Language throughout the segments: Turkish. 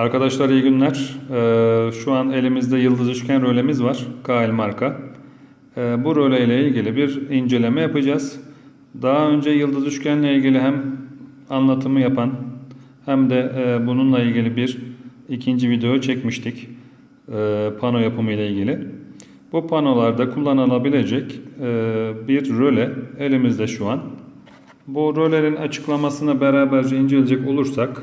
Arkadaşlar iyi günler. Ee, şu an elimizde yıldız üçgen rölemiz var. KL marka. Ee, bu röle ile ilgili bir inceleme yapacağız. Daha önce yıldız üçgenle ilgili hem anlatımı yapan hem de e, bununla ilgili bir ikinci video çekmiştik. E, pano yapımı ile ilgili. Bu panolarda kullanılabilecek e, bir röle elimizde şu an. Bu rölenin açıklamasını beraberce inceleyecek olursak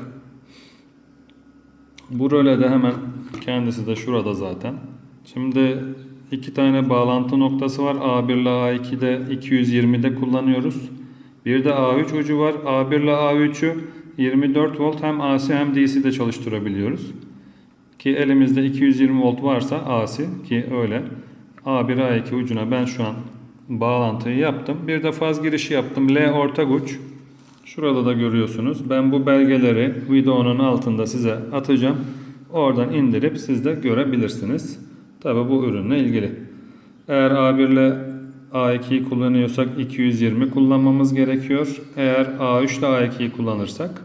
bu rölede hemen kendisi de şurada zaten. Şimdi iki tane bağlantı noktası var. A1 ile A2'de 220'de kullanıyoruz. Bir de A3 ucu var. A1 ile A3'ü 24 volt hem AC hem DC'de çalıştırabiliyoruz. Ki elimizde 220 volt varsa AC ki öyle. A1 A2 ucuna ben şu an bağlantıyı yaptım. Bir de faz girişi yaptım. L ortak uç. Şurada da görüyorsunuz. Ben bu belgeleri videonun altında size atacağım. Oradan indirip siz de görebilirsiniz. Tabi bu ürünle ilgili. Eğer A1 ile A2'yi kullanıyorsak 220 kullanmamız gerekiyor. Eğer A3 ile A2'yi kullanırsak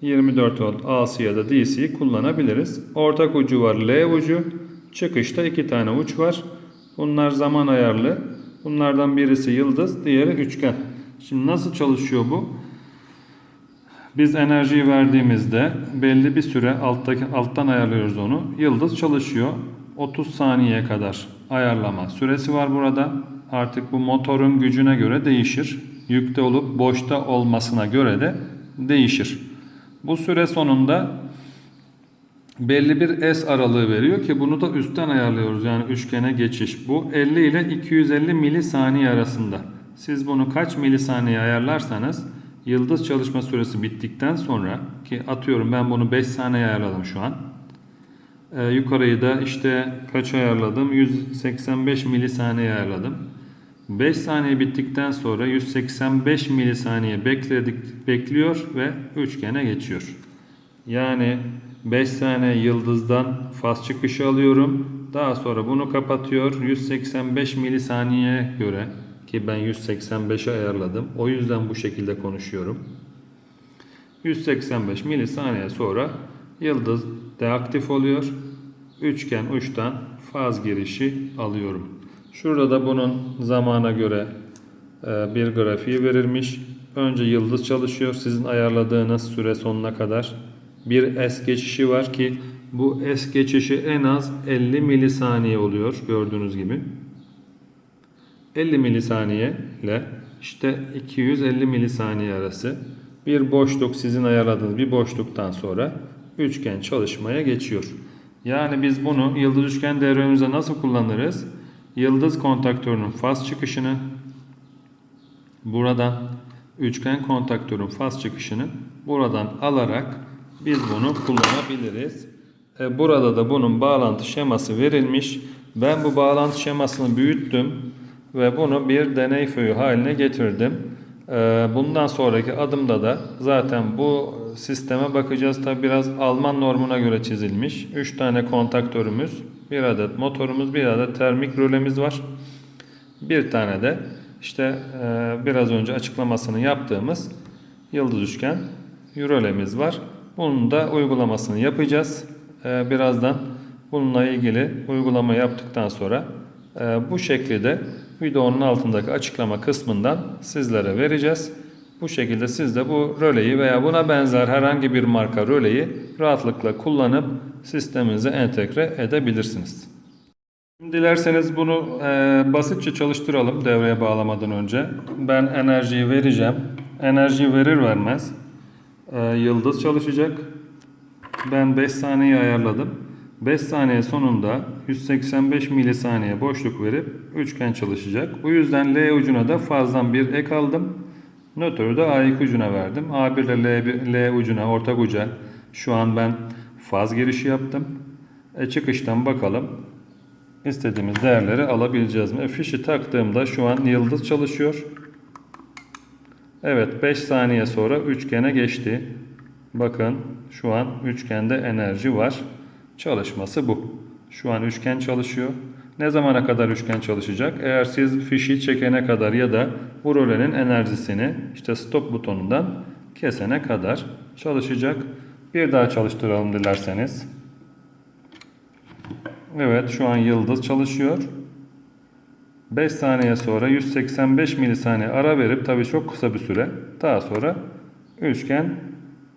24 volt AC ya da DC'yi kullanabiliriz. Ortak ucu var L ucu. Çıkışta iki tane uç var. Bunlar zaman ayarlı. Bunlardan birisi yıldız, diğeri üçgen. Şimdi nasıl çalışıyor bu? Biz enerjiyi verdiğimizde belli bir süre alttaki alttan ayarlıyoruz onu. Yıldız çalışıyor. 30 saniyeye kadar ayarlama süresi var burada. Artık bu motorun gücüne göre değişir. Yükte olup boşta olmasına göre de değişir. Bu süre sonunda belli bir S aralığı veriyor ki bunu da üstten ayarlıyoruz. Yani üçgene geçiş. Bu 50 ile 250 milisaniye arasında. Siz bunu kaç milisaniye ayarlarsanız yıldız çalışma süresi bittikten sonra ki atıyorum ben bunu 5 saniye ayarladım şu an. Ee, yukarıyı da işte kaç ayarladım? 185 milisaniye ayarladım. 5 saniye bittikten sonra 185 milisaniye bekledik, bekliyor ve üçgene geçiyor. Yani 5 saniye yıldızdan faz çıkışı alıyorum. Daha sonra bunu kapatıyor. 185 milisaniye göre ki ben 185'e ayarladım. O yüzden bu şekilde konuşuyorum. 185 milisaniye sonra yıldız deaktif oluyor. Üçgen uçtan faz girişi alıyorum. Şurada da bunun zamana göre e, bir grafiği verilmiş. Önce yıldız çalışıyor. Sizin ayarladığınız süre sonuna kadar bir S geçişi var ki bu S geçişi en az 50 milisaniye oluyor gördüğünüz gibi. 50 milisaniye ile işte 250 milisaniye arası bir boşluk sizin ayarladığınız bir boşluktan sonra üçgen çalışmaya geçiyor. Yani biz bunu yıldız üçgen devremimize nasıl kullanırız? Yıldız kontaktörünün faz çıkışını buradan üçgen kontaktörün faz çıkışını buradan alarak biz bunu kullanabiliriz. E, Burada da bunun bağlantı şeması verilmiş. Ben bu bağlantı şemasını büyüttüm ve bunu bir deney föyü haline getirdim. E, Bundan sonraki adımda da zaten bu sisteme bakacağız. Tabi biraz Alman normuna göre çizilmiş. 3 tane kontaktörümüz, bir adet motorumuz, bir adet termik rölemiz var. Bir tane de işte e, biraz önce açıklamasını yaptığımız yıldız üçgen rölemiz var. Bunun da uygulamasını yapacağız. E, birazdan bununla ilgili uygulama yaptıktan sonra e, bu şekli de videonun altındaki açıklama kısmından sizlere vereceğiz. Bu şekilde siz de bu röleyi veya buna benzer herhangi bir marka röleyi rahatlıkla kullanıp sisteminize entegre edebilirsiniz. Dilerseniz bunu e, basitçe çalıştıralım devreye bağlamadan önce. Ben enerjiyi vereceğim. Enerjiyi verir vermez e, yıldız çalışacak. Ben 5 saniye ayarladım. 5 saniye sonunda 185 milisaniye boşluk verip üçgen çalışacak. Bu yüzden L ucuna da fazdan bir ek aldım. Nötrü de A2 ucuna verdim. A1 ile L, L ucuna, ortak uca şu an ben faz girişi yaptım. E çıkıştan bakalım istediğimiz değerleri alabileceğiz mi? E, fişi taktığımda şu an yıldız çalışıyor. Evet 5 saniye sonra üçgene geçti. Bakın şu an üçgende enerji var. Çalışması bu. Şu an üçgen çalışıyor. Ne zamana kadar üçgen çalışacak? Eğer siz fişi çekene kadar ya da bu rölenin enerjisini işte stop butonundan kesene kadar çalışacak. Bir daha çalıştıralım dilerseniz. Evet şu an yıldız çalışıyor. 5 saniye sonra 185 milisaniye ara verip tabii çok kısa bir süre daha sonra üçgen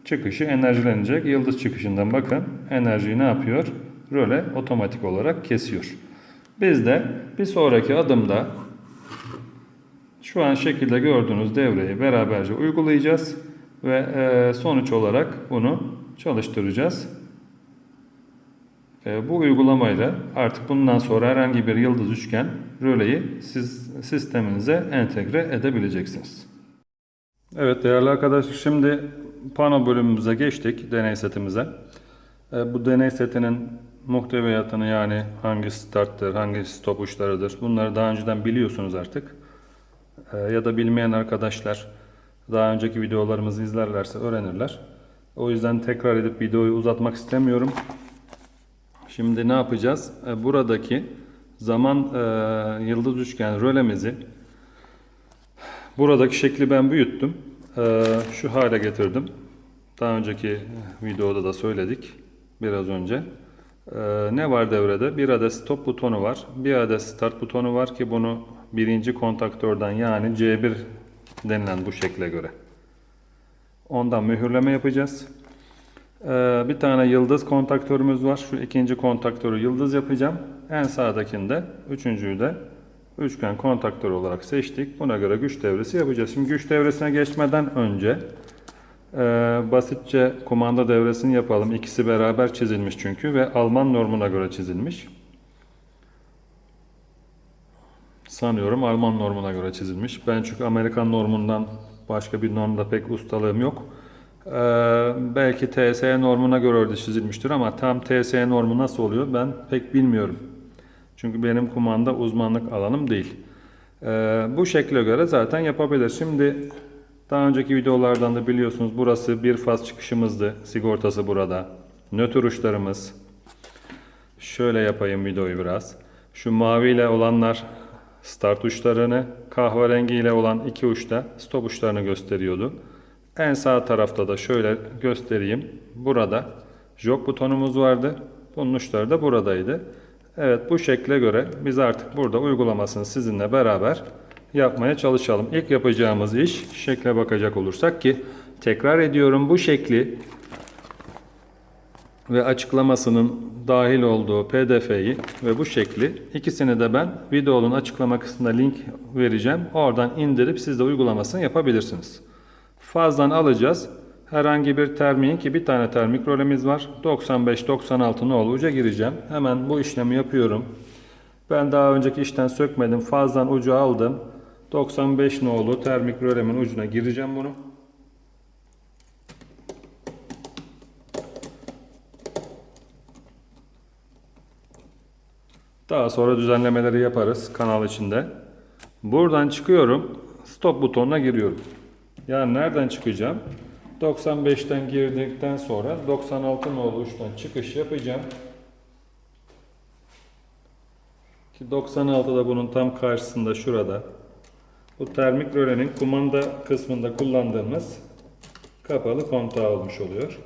çıkışı enerjilenecek. Yıldız çıkışından bakın enerjiyi ne yapıyor? Röle otomatik olarak kesiyor. Biz de bir sonraki adımda şu an şekilde gördüğünüz devreyi beraberce uygulayacağız ve e, sonuç olarak bunu çalıştıracağız. E, bu uygulamayla artık bundan sonra herhangi bir yıldız üçgen röleyi siz sisteminize entegre edebileceksiniz. Evet değerli arkadaşlar şimdi pano bölümümüze geçtik deney setimize. E, bu deney setinin muhteviyatını yani hangi starttır, hangi stop uçlarıdır bunları daha önceden biliyorsunuz artık. E, ya da bilmeyen arkadaşlar daha önceki videolarımızı izlerlerse öğrenirler. O yüzden tekrar edip videoyu uzatmak istemiyorum. Şimdi ne yapacağız? E, Buradaki zaman e, yıldız üçgen rölemizi buradaki şekli ben büyüttüm. E, şu hale getirdim. Daha önceki videoda da söyledik biraz önce. E, ne var devrede? Bir adet stop butonu var. Bir adet start butonu var ki bunu birinci kontaktörden yani C1 denilen bu şekle göre. Ondan mühürleme yapacağız. Ee, bir tane yıldız kontaktörümüz var. Şu ikinci kontaktörü yıldız yapacağım. En sağdakinde üçüncüyü de üçgen kontaktör olarak seçtik. Buna göre güç devresi yapacağız. Şimdi güç devresine geçmeden önce e, basitçe kumanda devresini yapalım. İkisi beraber çizilmiş çünkü ve Alman normuna göre çizilmiş. Sanıyorum Alman normuna göre çizilmiş. Ben çünkü Amerikan normundan başka bir normda pek ustalığım yok. Ee, belki TSE normuna göre orada çizilmiştir ama tam TSE normu nasıl oluyor ben pek bilmiyorum. Çünkü benim kumanda uzmanlık alanım değil. Ee, bu şekle göre zaten yapabilir. Şimdi daha önceki videolardan da biliyorsunuz burası bir faz çıkışımızdı. Sigortası burada. Nötr uçlarımız. Şöyle yapayım videoyu biraz. Şu maviyle olanlar start uçlarını, kahverengiyle olan iki uçta stop uçlarını gösteriyordu. En sağ tarafta da şöyle göstereyim. Burada jog butonumuz vardı. Bunun uçları da buradaydı. Evet bu şekle göre biz artık burada uygulamasını sizinle beraber yapmaya çalışalım. İlk yapacağımız iş şekle bakacak olursak ki tekrar ediyorum bu şekli ve açıklamasının dahil olduğu pdf'yi ve bu şekli ikisini de ben videonun açıklama kısmında link vereceğim. Oradan indirip siz de uygulamasını yapabilirsiniz. Fazdan alacağız. Herhangi bir termiğin ki bir tane termik rolemiz var. 95-96 nolu uca gireceğim. Hemen bu işlemi yapıyorum. Ben daha önceki işten sökmedim. Fazdan ucu aldım. 95 nolu termik rolemin ucuna gireceğim bunu. Daha sonra düzenlemeleri yaparız kanal içinde. Buradan çıkıyorum. Stop butonuna giriyorum. Yani nereden çıkacağım? 95'ten girdikten sonra 96 nolu uçtan çıkış yapacağım. Ki 96'da bunun tam karşısında şurada. Bu termik rölenin kumanda kısmında kullandığımız kapalı kontağı olmuş oluyor.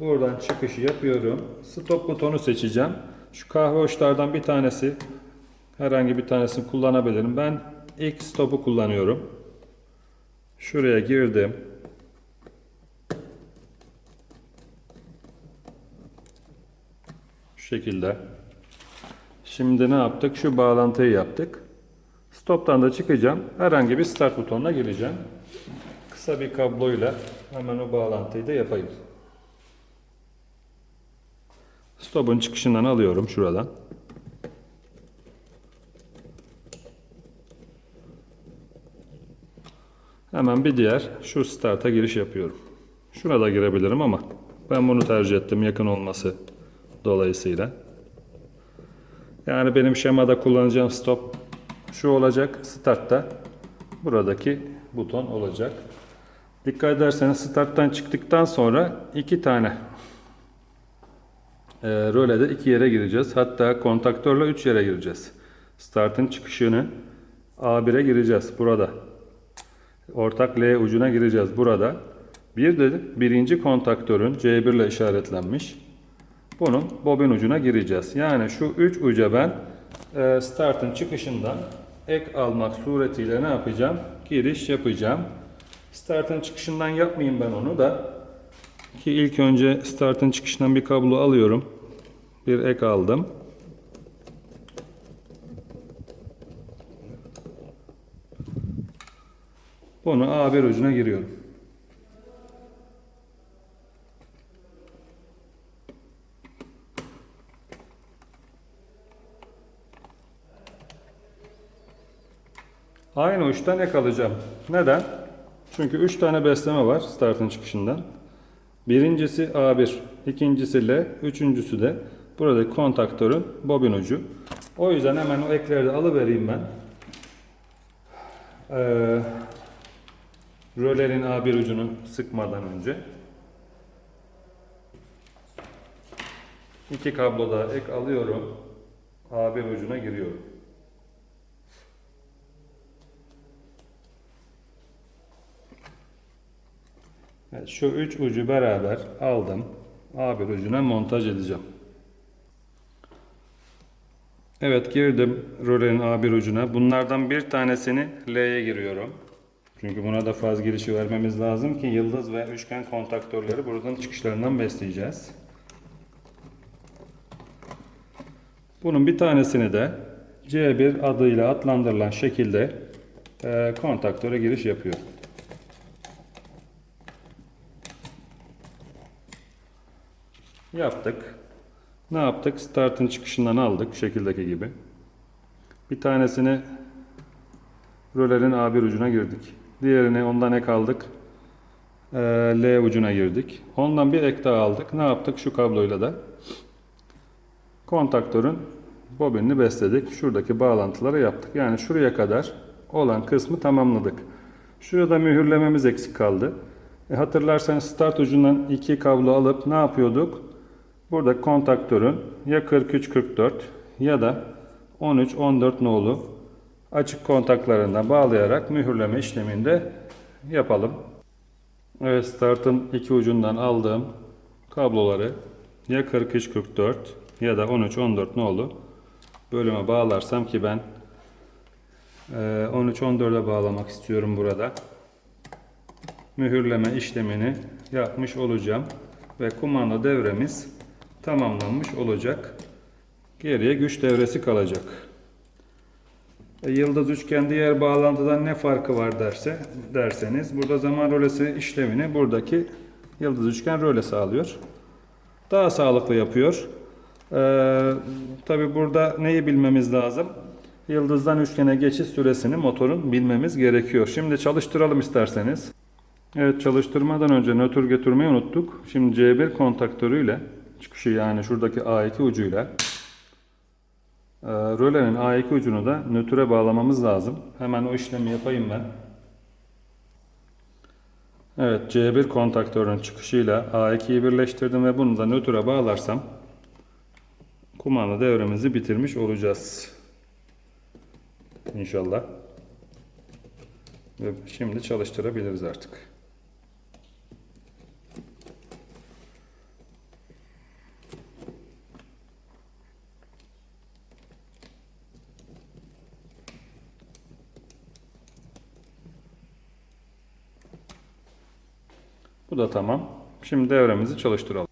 Buradan çıkışı yapıyorum. Stop butonu seçeceğim. Şu kahve uçlardan bir tanesi herhangi bir tanesini kullanabilirim. Ben ilk stop'u kullanıyorum. Şuraya girdim. Şu şekilde. Şimdi ne yaptık? Şu bağlantıyı yaptık. Stop'tan da çıkacağım. Herhangi bir start butonuna gireceğim. Kısa bir kabloyla hemen o bağlantıyı da yapayım. Stop'un çıkışından alıyorum şuradan. Hemen bir diğer şu start'a giriş yapıyorum. Şuna da girebilirim ama ben bunu tercih ettim yakın olması dolayısıyla. Yani benim şemada kullanacağım stop şu olacak. Start'ta buradaki buton olacak. Dikkat ederseniz starttan çıktıktan sonra iki tane e, rölede iki yere gireceğiz. Hatta kontaktörle üç yere gireceğiz. Startın çıkışını A1'e gireceğiz burada. Ortak L ucuna gireceğiz burada. Bir de birinci kontaktörün C1 ile işaretlenmiş. Bunun bobin ucuna gireceğiz. Yani şu üç uca ben e, startın çıkışından ek almak suretiyle ne yapacağım? Giriş yapacağım. Startın çıkışından yapmayayım ben onu da. Ki ilk önce startın çıkışından bir kablo alıyorum. Bir ek aldım. Bunu A1 ucuna giriyorum. Aynı uçtan ek alacağım. Neden? Çünkü 3 tane besleme var startın çıkışından. Birincisi A1, ikincisi L, üçüncüsü de buradaki kontaktörün bobin ucu. O yüzden hemen o ekleri de alıvereyim ben. Ee, rölerin A1 ucunu sıkmadan önce. İki kablo da ek alıyorum. A1 ucuna giriyorum. Evet, şu üç ucu beraber aldım. A1 ucuna montaj edeceğim. Evet girdim rölenin A1 ucuna. Bunlardan bir tanesini L'ye giriyorum. Çünkü buna da faz girişi vermemiz lazım ki yıldız ve üçgen kontaktörleri buradan çıkışlarından besleyeceğiz. Bunun bir tanesini de C1 adıyla adlandırılan şekilde e, kontaktöre giriş yapıyor. Yaptık. Ne yaptık? Startın çıkışından aldık şekildeki gibi. Bir tanesini rölerin A1 ucuna girdik. Diğerini ondan ek aldık. Ee, L ucuna girdik. Ondan bir ek daha aldık. Ne yaptık? Şu kabloyla da kontaktörün bobinini besledik. Şuradaki bağlantıları yaptık. Yani şuraya kadar olan kısmı tamamladık. Şurada mühürlememiz eksik kaldı. E hatırlarsanız start ucundan iki kablo alıp ne yapıyorduk? Burada kontaktörün ya 43-44 ya da 13-14 nolu açık kontaklarına bağlayarak mühürleme işleminde yapalım. Evet startın iki ucundan aldığım kabloları ya 43-44 ya da 13-14 nolu bölüme bağlarsam ki ben 13-14'e bağlamak istiyorum burada. Mühürleme işlemini yapmış olacağım ve kumanda devremiz tamamlanmış olacak. Geriye güç devresi kalacak. E, yıldız üçgen diğer bağlantıdan ne farkı var derse derseniz burada zaman rölesi işlemini buradaki yıldız üçgen röle sağlıyor. Daha sağlıklı yapıyor. Ee, Tabi burada neyi bilmemiz lazım? Yıldızdan üçgene geçiş süresini motorun bilmemiz gerekiyor. Şimdi çalıştıralım isterseniz. Evet çalıştırmadan önce nötr götürmeyi unuttuk. Şimdi C1 kontaktörüyle çıkışı yani şuradaki A2 ucuyla rölenin A2 ucunu da nötre bağlamamız lazım. Hemen o işlemi yapayım ben. Evet C1 kontaktörün çıkışıyla A2'yi birleştirdim ve bunu da nötre bağlarsam kumanda devremizi bitirmiş olacağız. İnşallah. Ve şimdi çalıştırabiliriz artık. Bu da tamam. Şimdi devremizi çalıştıralım.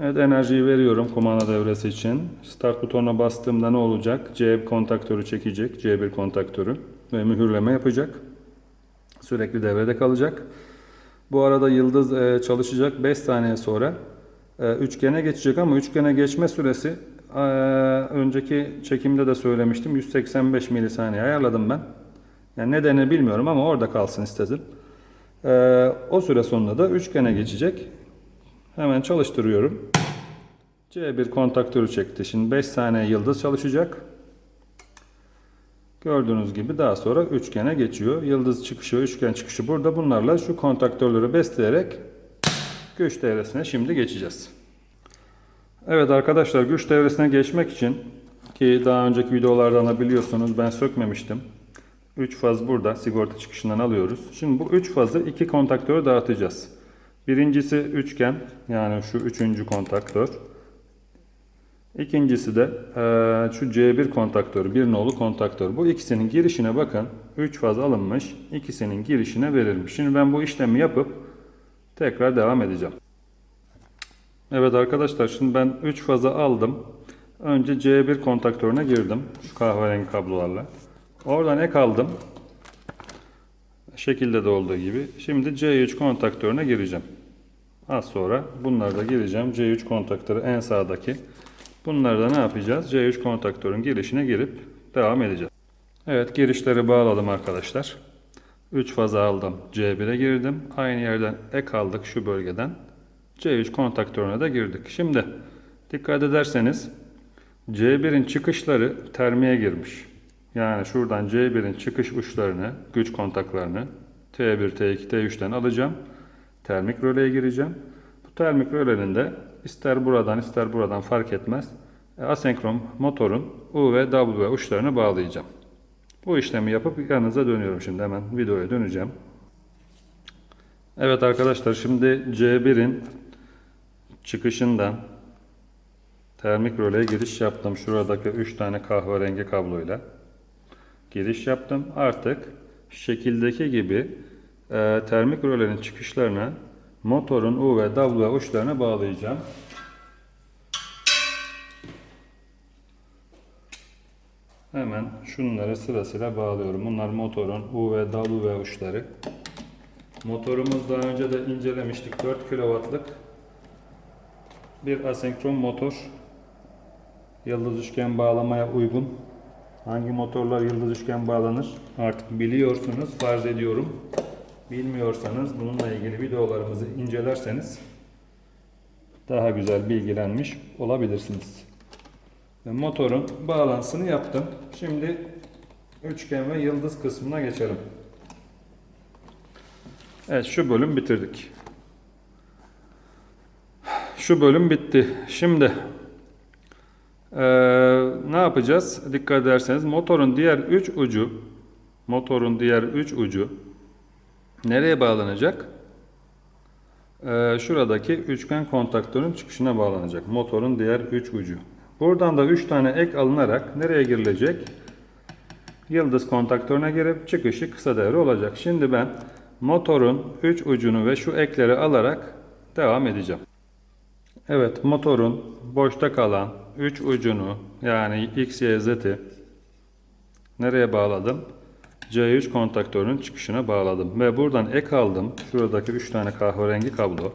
Evet enerjiyi veriyorum kumanda devresi için. Start butonuna bastığımda ne olacak? C kontaktörü çekecek. C1 kontaktörü ve mühürleme yapacak. Sürekli devrede kalacak. Bu arada yıldız e, çalışacak 5 saniye sonra e, üçgene geçecek ama üçgene geçme süresi e, önceki çekimde de söylemiştim 185 milisaniye ayarladım ben. Yani nedenini bilmiyorum ama orada kalsın istedim. E, o süre sonunda da üçgene geçecek. Hemen çalıştırıyorum. C1 kontaktörü çekti. Şimdi 5 saniye yıldız çalışacak. Gördüğünüz gibi daha sonra üçgene geçiyor. Yıldız çıkışı, üçgen çıkışı burada. Bunlarla şu kontaktörleri besleyerek güç devresine şimdi geçeceğiz. Evet arkadaşlar güç devresine geçmek için ki daha önceki videolardan da biliyorsunuz ben sökmemiştim. 3 faz burada sigorta çıkışından alıyoruz. Şimdi bu 3 fazı iki kontaktöre dağıtacağız. Birincisi üçgen yani şu üçüncü kontaktör. İkincisi de eee, şu C1 kontaktörü, bir nolu kontaktör. Bu ikisinin girişine bakın. 3 faz alınmış, ikisinin girişine verilmiş. Şimdi ben bu işlemi yapıp tekrar devam edeceğim. Evet arkadaşlar şimdi ben 3 fazı aldım. Önce C1 kontaktörüne girdim. Şu kahverengi kablolarla. Oradan ek aldım. Şekilde de olduğu gibi. Şimdi C3 kontaktörüne gireceğim. Az sonra bunları da gireceğim. C3 kontaktörü en sağdaki. Bunları da ne yapacağız? C3 kontaktörün girişine girip devam edeceğiz. Evet girişleri bağladım arkadaşlar. 3 fazı aldım. C1'e girdim. Aynı yerden ek aldık şu bölgeden. C3 kontaktörüne de girdik. Şimdi dikkat ederseniz C1'in çıkışları termiğe girmiş. Yani şuradan C1'in çıkış uçlarını, güç kontaklarını T1, T2, T3'ten alacağım. Termik röleye gireceğim. Bu termik rölenin de ister buradan ister buradan fark etmez. e, Asenkron motorun U ve W uçlarını bağlayacağım. Bu işlemi yapıp yanınıza dönüyorum şimdi hemen videoya döneceğim. Evet arkadaşlar şimdi C1'in çıkışından termik röleye giriş yaptım. Şuradaki 3 tane kahverengi kabloyla giriş yaptım. Artık şekildeki gibi e, termik rölenin çıkışlarına motorun U ve W uçlarına bağlayacağım. Hemen şunları sırasıyla bağlıyorum. Bunlar motorun U ve W uçları. Motorumuz daha önce de incelemiştik. 4 kW'lık bir asenkron motor. Yıldız üçgen bağlamaya uygun. Hangi motorlar yıldız üçgen bağlanır? Artık biliyorsunuz, farz ediyorum. Bilmiyorsanız bununla ilgili videolarımızı incelerseniz daha güzel bilgilenmiş olabilirsiniz. Motorun bağlantısını yaptım. Şimdi üçgen ve yıldız kısmına geçelim. Evet şu bölüm bitirdik. Şu bölüm bitti. Şimdi eee, ne yapacağız? Dikkat ederseniz motorun diğer 3 ucu motorun diğer 3 ucu nereye bağlanacak? Eee, şuradaki üçgen kontaktörün çıkışına bağlanacak. Motorun diğer 3 ucu. Buradan da 3 tane ek alınarak nereye girilecek? Yıldız kontaktörüne girip çıkışı kısa devre olacak. Şimdi ben motorun 3 ucunu ve şu ekleri alarak devam edeceğim. Evet motorun boşta kalan 3 ucunu yani X, Y, Z'i nereye bağladım? C3 kontaktörünün çıkışına bağladım. Ve buradan ek aldım. Şuradaki 3 tane kahverengi kablo.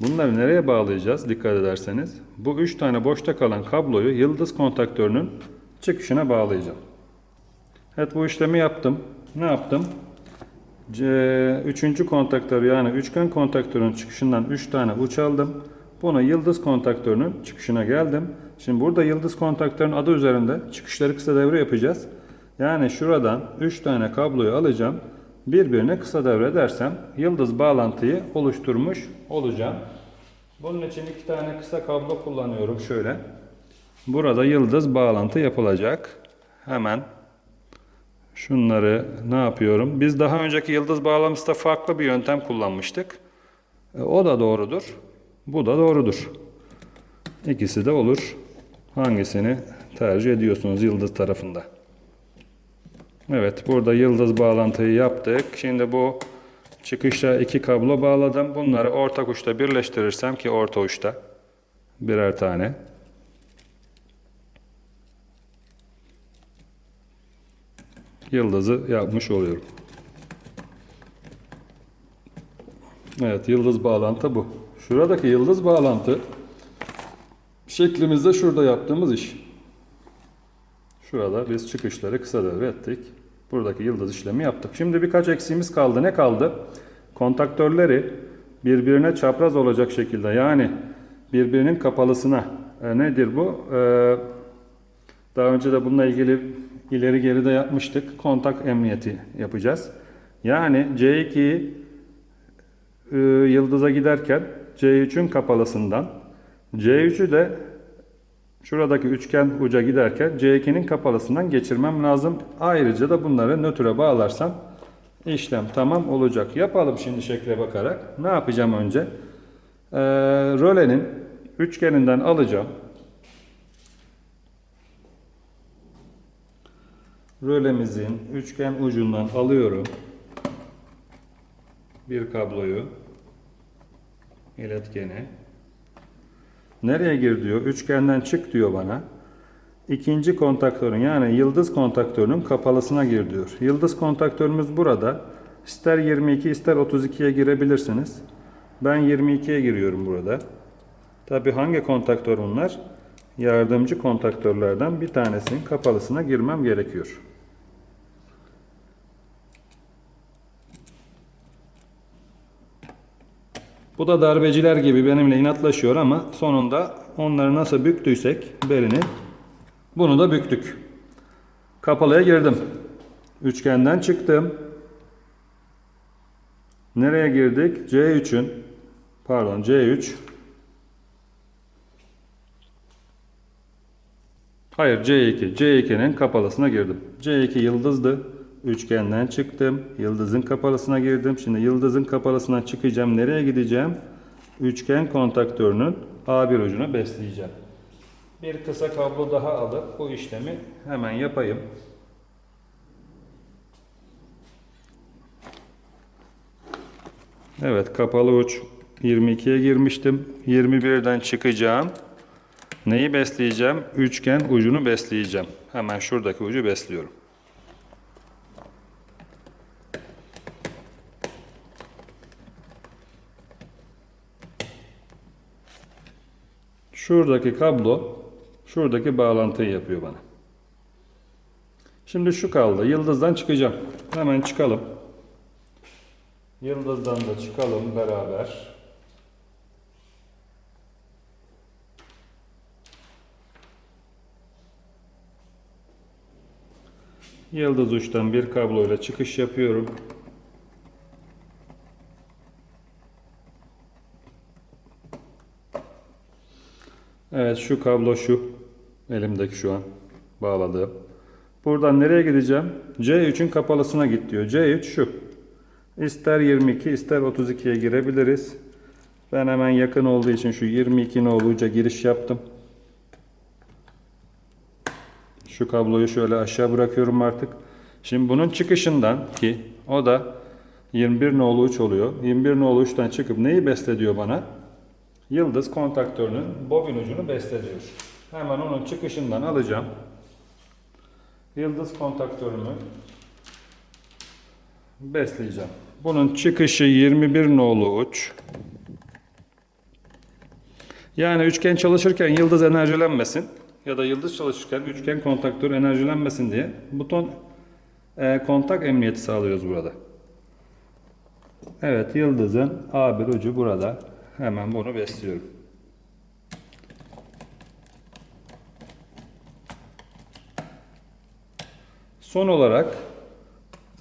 Bunları nereye bağlayacağız? Dikkat ederseniz. Bu 3 tane boşta kalan kabloyu yıldız kontaktörünün çıkışına bağlayacağım. Evet bu işlemi yaptım. Ne yaptım? C, üçüncü kontaktör yani üçgen kontaktörün çıkışından 3 tane uç aldım. Bunu yıldız kontaktörünün çıkışına geldim. Şimdi burada yıldız kontaktörün adı üzerinde çıkışları kısa devre yapacağız. Yani şuradan 3 tane kabloyu alacağım. Birbirine kısa devre dersem yıldız bağlantıyı oluşturmuş olacağım. Bunun için iki tane kısa kablo kullanıyorum şöyle. Burada yıldız bağlantı yapılacak. Hemen Şunları ne yapıyorum? Biz daha önceki yıldız bağlamışta farklı bir yöntem kullanmıştık. E, o da doğrudur. Bu da doğrudur. İkisi de olur. Hangisini tercih ediyorsunuz yıldız tarafında? Evet burada yıldız bağlantıyı yaptık. Şimdi bu çıkışa iki kablo bağladım. Bunları ortak uçta birleştirirsem ki orta uçta birer tane. Yıldızı yapmış oluyorum. Evet yıldız bağlantı bu. Şuradaki yıldız bağlantı şeklimizde şurada yaptığımız iş. Şurada biz çıkışları kısa devre ettik. Buradaki yıldız işlemi yaptık. Şimdi birkaç eksiğimiz kaldı. Ne kaldı? Kontaktörleri birbirine çapraz olacak şekilde yani birbirinin kapalısına e, nedir bu? E, daha önce de bununla ilgili ileri geri de yapmıştık. Kontak emniyeti yapacağız. Yani C2'yi e, yıldıza giderken C3'ün kapalısından C3'ü de şuradaki üçgen uca giderken C2'nin kapalısından geçirmem lazım. Ayrıca da bunları nötre bağlarsam işlem tamam olacak. Yapalım şimdi şekle bakarak. Ne yapacağım önce? Ee, rölenin üçgeninden alacağım. Rölemizin üçgen ucundan alıyorum. Bir kabloyu iletkeni. Nereye gir diyor? Üçgenden çık diyor bana. İkinci kontaktörün yani yıldız kontaktörünün kapalısına gir diyor. Yıldız kontaktörümüz burada. İster 22 ister 32'ye girebilirsiniz. Ben 22'ye giriyorum burada. Tabi hangi kontaktör bunlar? Yardımcı kontaktörlerden bir tanesinin kapalısına girmem gerekiyor. Bu da darbeciler gibi benimle inatlaşıyor ama sonunda onları nasıl büktüysek belini bunu da büktük. Kapalıya girdim. Üçgenden çıktım. Nereye girdik? C3'ün pardon C3 Hayır C2. C2'nin kapalısına girdim. C2 yıldızdı. Üçgenden çıktım. Yıldızın kapalısına girdim. Şimdi yıldızın kapalısına çıkacağım. Nereye gideceğim? Üçgen kontaktörünün A1 ucuna besleyeceğim. Bir kısa kablo daha alıp bu işlemi hemen yapayım. Evet kapalı uç 22'ye girmiştim. 21'den çıkacağım. Neyi besleyeceğim? Üçgen ucunu besleyeceğim. Hemen şuradaki ucu besliyorum. Şuradaki kablo şuradaki bağlantıyı yapıyor bana. Şimdi şu kaldı. Yıldızdan çıkacağım. Hemen çıkalım. Yıldızdan da çıkalım beraber. Yıldız uçtan bir kabloyla çıkış yapıyorum. Evet şu kablo şu. Elimdeki şu an bağladığım. Buradan nereye gideceğim? C3'ün kapalısına git diyor. C3 şu. İster 22 ister 32'ye girebiliriz. Ben hemen yakın olduğu için şu 22 noluca giriş yaptım. Şu kabloyu şöyle aşağı bırakıyorum artık. Şimdi bunun çıkışından ki o da 21 nolu uç oluyor. 21 nolu uçtan çıkıp neyi beslediyor bana? Yıldız kontaktörünün bobin ucunu beslediyor. Hemen onun çıkışından alacağım. Yıldız kontaktörümü besleyeceğim. Bunun çıkışı 21 nolu uç. Yani üçgen çalışırken yıldız enerjilenmesin ya da yıldız çalışırken üçgen kontaktör enerjilenmesin diye buton e, kontak emniyeti sağlıyoruz burada. Evet yıldızın A1 ucu burada. Hemen bunu besliyorum. Son olarak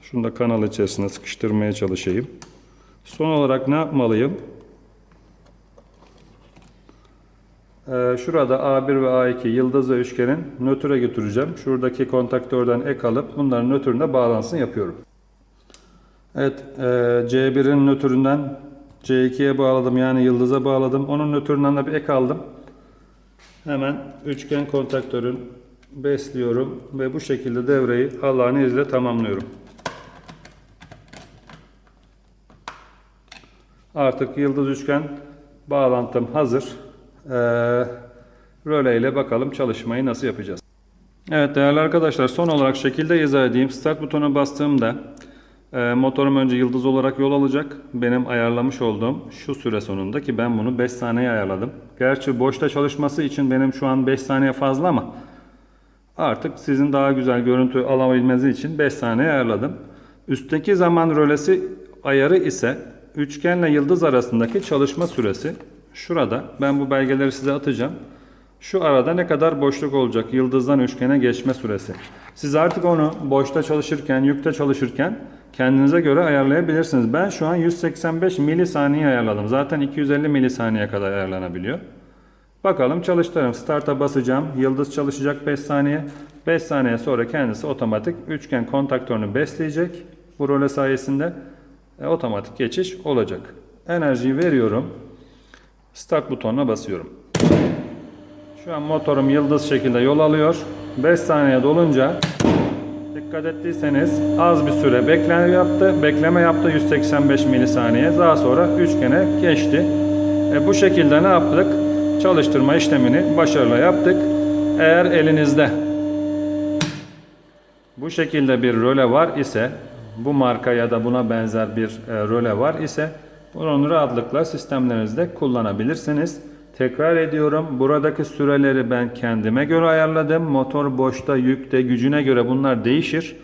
şunu da kanal içerisine sıkıştırmaya çalışayım. Son olarak ne yapmalıyım? Ee, şurada A1 ve A2 yıldız üçgenin nötre götüreceğim. Şuradaki kontaktörden ek alıp bunların nötrüne bağlantısını yapıyorum. Evet, e, C1'in nötründen C2'ye bağladım yani yıldıza bağladım. Onun nötründen de bir ek aldım. Hemen üçgen kontaktörün besliyorum ve bu şekilde devreyi Allah'ın izniyle tamamlıyorum. Artık yıldız üçgen bağlantım hazır. Ee, röle ile bakalım çalışmayı nasıl yapacağız. Evet değerli arkadaşlar son olarak şekilde izah edeyim. Start butonuna bastığımda e, motorum önce yıldız olarak yol alacak. Benim ayarlamış olduğum şu süre sonunda ki ben bunu 5 saniye ayarladım. Gerçi boşta çalışması için benim şu an 5 saniye fazla ama artık sizin daha güzel görüntü alabilmeniz için 5 saniye ayarladım. Üstteki zaman rölesi ayarı ise üçgenle yıldız arasındaki çalışma süresi. Şurada ben bu belgeleri size atacağım. Şu arada ne kadar boşluk olacak yıldızdan üçgene geçme süresi. Siz artık onu boşta çalışırken, yükte çalışırken kendinize göre ayarlayabilirsiniz. Ben şu an 185 milisaniye ayarladım. Zaten 250 milisaniye kadar ayarlanabiliyor. Bakalım çalıştıralım. Start'a basacağım. Yıldız çalışacak 5 saniye. 5 saniye sonra kendisi otomatik üçgen kontaktörünü besleyecek. Bu röle sayesinde e, otomatik geçiş olacak. Enerjiyi veriyorum. Start butonuna basıyorum. Şu an motorum yıldız şekilde yol alıyor. 5 saniye dolunca dikkat ettiyseniz az bir süre bekleme yaptı. Bekleme yaptı 185 milisaniye. Daha sonra üçgene geçti. E, bu şekilde ne yaptık? Çalıştırma işlemini başarıyla yaptık. Eğer elinizde bu şekilde bir röle var ise bu marka ya da buna benzer bir e, röle var ise bunu rahatlıkla sistemlerinizde kullanabilirsiniz. Tekrar ediyorum buradaki süreleri ben kendime göre ayarladım. Motor boşta, yükte, gücüne göre bunlar değişir.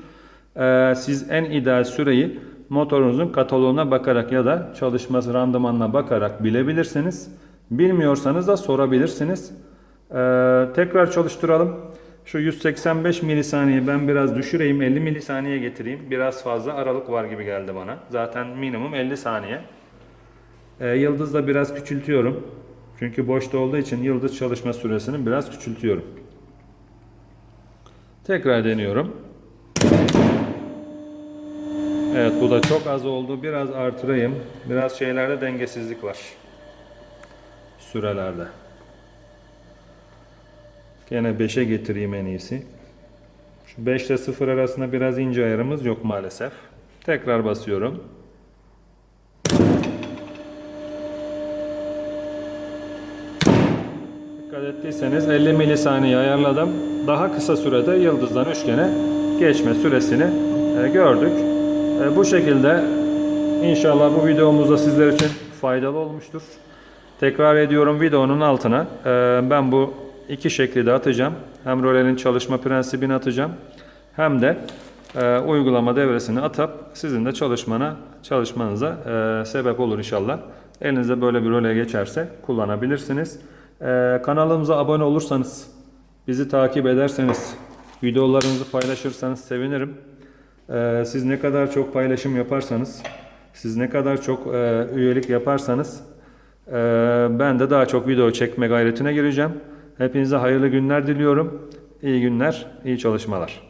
E, siz en ideal süreyi motorunuzun kataloğuna bakarak ya da çalışması randımanına bakarak bilebilirsiniz. Bilmiyorsanız da sorabilirsiniz. E, tekrar çalıştıralım. Şu 185 milisaniye ben biraz düşüreyim 50 milisaniye getireyim. Biraz fazla aralık var gibi geldi bana. Zaten minimum 50 saniye. Ee, yıldızla biraz küçültüyorum. Çünkü boşta olduğu için yıldız çalışma süresini biraz küçültüyorum. Tekrar deniyorum. Evet bu da çok az oldu. Biraz artırayım. Biraz şeylerde dengesizlik var. Sürelerde. Gene 5'e getireyim en iyisi. Şu 5 ile 0 arasında biraz ince ayarımız yok maalesef. Tekrar basıyorum. Dikkat ettiyseniz 50 milisaniye ayarladım. Daha kısa sürede yıldızdan üçgene geçme süresini e, gördük. E, bu şekilde inşallah bu videomuz da sizler için faydalı olmuştur. Tekrar ediyorum videonun altına e, ben bu iki şekli de atacağım. Hem rolenin çalışma prensibini atacağım hem de uygulama devresini atıp sizin de çalışmana çalışmanıza sebep olur inşallah. Elinizde böyle bir role geçerse kullanabilirsiniz. E, kanalımıza abone olursanız, bizi takip ederseniz, videolarınızı paylaşırsanız sevinirim. E, siz ne kadar çok paylaşım yaparsanız, siz ne kadar çok e, üyelik yaparsanız e, ben de daha çok video çekme gayretine gireceğim. Hepinize hayırlı günler diliyorum. İyi günler, iyi çalışmalar.